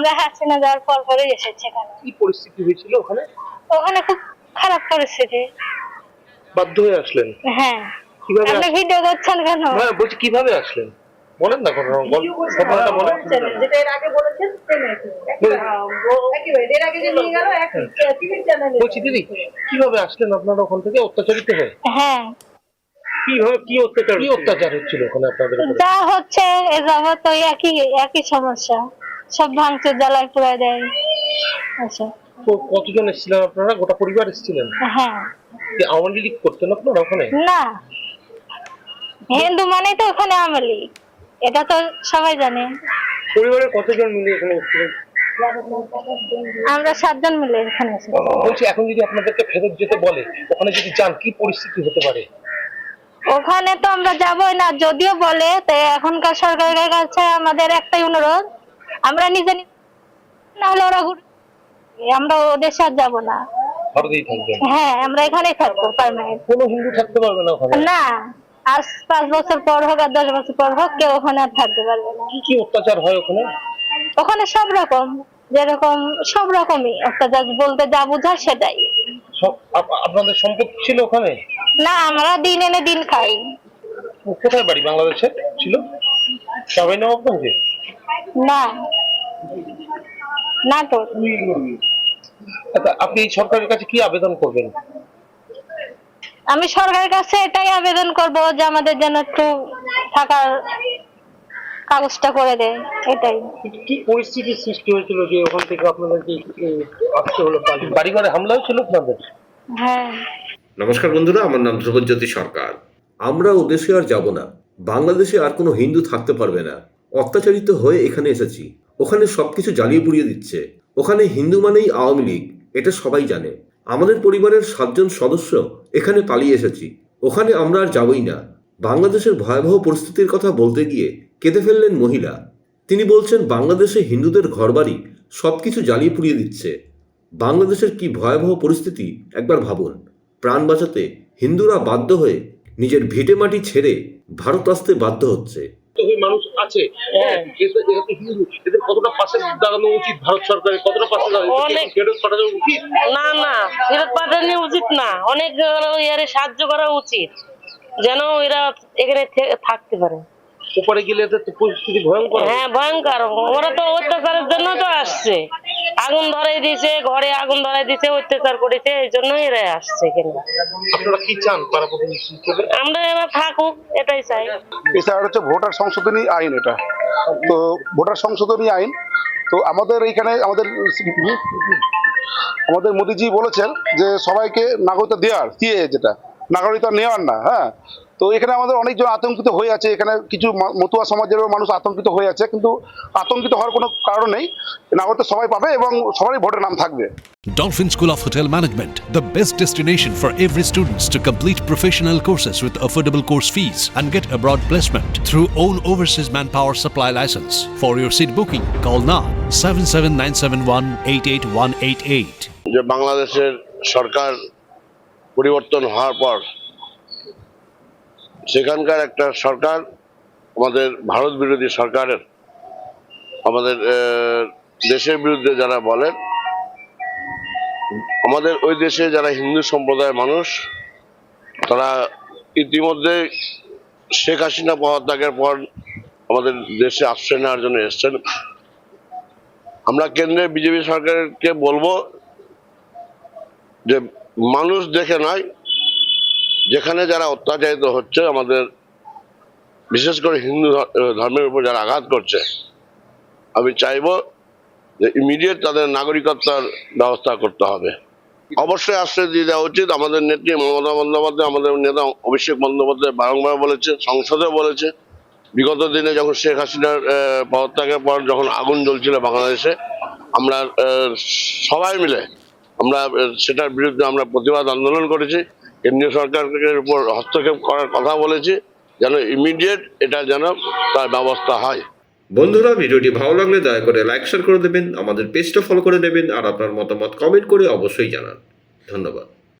আমরা হাসিনা যাওয়ার পর পরে এসেছি এখানে। কি পরিস্থিতি হয়েছিল ওখানে? ওখানে খুব খারাপ পরিস্থিতি। বাধ্য হয়ে আসলেন? হ্যাঁ। কীভাবে আপনি ভিডিও করছেন কেন? হ্যাঁ বলছি কীভাবে আসলেন? বলেন না ঘটনা গল্প- ঘটনাটা বলেন। যেটা এর আগে বলেছেন। একইভাবে, এর আগে যে নিয়ে গেল টিভির চ্যানেলে বলছি দিদি কীভাবে আসলেন আপনারা ওখান থেকে? অত্যাচারিত হয়ে? হ্যাঁ। কীভাবে কি অত্যাচার কি অত্যাচার হচ্ছিল ওখানে আপনাদের যা হচ্ছে এ যাবত একই একই সমস্যা। সব ভাঙচুর জ্বালায় পুরাই দেয়। আচ্ছা। কতজন এসেছিলেন আপনারা? গোটা পরিবার এসেছিলেন? হ্যাঁ। আওয়ামী লীগ করতেন আপনারা ওখানে? না। হিন্দু মানেই তো ওখানে আমলি এটা তো সবাই জানে। পরিবারের কতজন মিলে এখানে এসেছিলেন? আমরা সাতজন মিলে এখানে বলছি এখন যদি আপনাদেরকে ফেরত যেতে বলে ওখানে যদি যান কি পরিস্থিতি হতে পারে? ওখানে তো আমরা যাবোই না। যদিও বলে তো এখনকার সরকারের কাছে আমাদের একটাই অনুরোধ আমরা নিজে না হলে ওরা ঘুরে আমরা ওদের সাথে যাব না। হ্যাঁ আমরা এখানেই থাকব পার্মানেন্ট কোনো হিন্দু থাকতে পারবে না ওখানে? না আজ পাঁচ বছর পর হোক আর দশ বছর পর হোক কেউ ওখানে আর থাকতে পারবে না। কি কি অত্যাচার হয় ওখানে? ওখানে সব রকম যেরকম সব রকমই অত্যাচার বলতে যা বোঝার সেটাই। আপনাদের সম্পত্তি ছিল ওখানে? না আমরা দিন এনে দিন খাই। কোথায় বাড়ি? বাংলাদেশে ছিল? সবাই নবাবগঞ্জে না। নাটোর আচ্ছা আপনি সরকারের কাছে কি আবেদন করবেন? আমি সরকারের কাছে এটাই আবেদন করব যে আমাদের যেন একটু থাকার কাগজটা করে দেয় এটাই। কি পরিস্থিতির সৃষ্টি হয়েছিল যে ওখান থেকে আপনাদেরকে এই আসতে হলো বাড়ি ঘরে হামলা হয়েছিল আপনাদের? হ্যাঁ। নমস্কার বন্ধুরা আমার নাম ধ্রুবজ্যোতি সরকার। আমরা ও দেশে আর যাব না। বাংলাদেশে আর কোনো হিন্দু থাকতে পারবে না। অত্যাচারিত হয়ে এখানে এসেছি। ওখানে সবকিছু জ্বালিয়ে পুড়িয়ে দিচ্ছে। ওখানে হিন্দু মানেই আওয়ামী লীগ, এটা সবাই জানে। আমাদের পরিবারের সাতজন সদস্য এখানে পালিয়ে এসেছি। ওখানে আমরা আর যাবই না। বাংলাদেশের ভয়াবহ পরিস্থিতির কথা বলতে গিয়ে কেঁদে ফেললেন মহিলা। তিনি বলছেন, বাংলাদেশে হিন্দুদের ঘরবাড়ি সবকিছু জ্বালিয়ে পুড়িয়ে দিচ্ছে। বাংলাদেশের কি ভয়াবহ পরিস্থিতি? একবার ভাবুন। প্রাণ বাঁচাতে হিন্দুরা বাধ্য হয়ে নিজের ভিটে মাটি ছেড়ে ভারত আসতে বাধ্য হচ্ছে। ওই মানুষ আছে। হ্যাঁ এদের কতটা পাশে দাঁড়ানো উচিত ভারত সরকারের? কতটা পাশে দাঁড়ানো ফেরত পাঠানো উচিত? না না ফেরত পাঠানো উচিত না। অনেক ইয়ারে সাহায্য করা উচিত। যেন এরা এখানে থাকতে পারে। ওপারে গেলে তো পরিস্থিতি ভয়ঙ্কর হ্যাঁ ভয়ঙ্কর। ওরা তো অত্যাচারের জন্য তো আসছে। আগুন ধরাই দিছে ঘরে আগুন ধরাই দিছে অত্যাচার করেছে এই জন্য এরা আসছে এখানে। আপনারা কি চান? আমরা এরা থাকুক এটাই চাই। এছাড়া হচ্ছে ভোটার সংশোধনী আইন এটা। তো ভোটার সংশোধনী আইন তো আমাদের এইখানে আমাদের আমাদের মোদিজি বলেছেন যে সবাইকে নাগরিকতা দেওয়ার দিয়ে যেটা নাগরিকতা নেওয়ার না হ্যাঁ? তো এখানে আমাদের অনেকজন আতঙ্কিত হয়ে আছে এখানে কিছু মতুয়া সমাজেরও মানুষ আতঙ্কিত হয়ে আছে কিন্তু আতঙ্কিত হওয়ার কোনো কারণ নেই নাগরিকতা সবাই পাবে এবং সবারই ভোটের নাম থাকবে Dolphin School of Hotel Management, the best destination for every students to complete professional courses with affordable course fees and get abroad placement through own overseas manpower supply license. For your seat booking, call now 77971 88188. যে বাংলাদেশের সরকার পরিবর্তন হওয়ার পর সেখানকার একটা সরকার, আমাদের ভারত বিরোধী সরকারের, আমাদের দেশের বিরুদ্ধে যারা বলেন, আমাদের ওই দেশে যারা হিন্দু সম্প্রদায়ের মানুষ, তারা ইতিমধ্যে শেখ হাসিনা পদত্যাগের পর আমাদের দেশে আশ্রয় নেওয়ার জন্য এসছেন। আমরা কেন্দ্রের বিজেপি সরকারকে বলব যে, মানুষ দেখে নয় যেখানে যারা অত্যাচারিত হচ্ছে, আমাদের বিশেষ করে হিন্দু ধর্মের উপর যারা আঘাত করছে, আমি চাইব যে ইমিডিয়েট তাদের নাগরিকত্বের ব্যবস্থা করতে হবে। অবশ্যই আশ্রয় দিয়ে দেওয়া উচিত। আমাদের নেত্রী মমতা বন্দ্যোপাধ্যায়, আমাদের নেতা অভিষেক বন্দ্যোপাধ্যায় বারংবার বলেছে সংসদে বলেছে, বিগত দিনে যখন শেখ হাসিনার পদত্যাগের পর যখন আগুন জ্বলছিল বাংলাদেশে, আমরা সবাই মিলে আমরা সেটার বিরুদ্ধে আমরা প্রতিবাদ আন্দোলন করেছি। কেন্দ্রীয় সরকারের উপর হস্তক্ষেপ করার কথা বলেছে, যেন ইমিডিয়েট এটা যেন তার ব্যবস্থা হয়। বন্ধুরা, ভিডিওটি ভালো লাগলে দয়া করে লাইক শেয়ার করে দেবেন, আমাদের পেজটা ফলো করে দেবেন, আর আপনার মতামত কমেন্ট করে অবশ্যই জানান। ধন্যবাদ।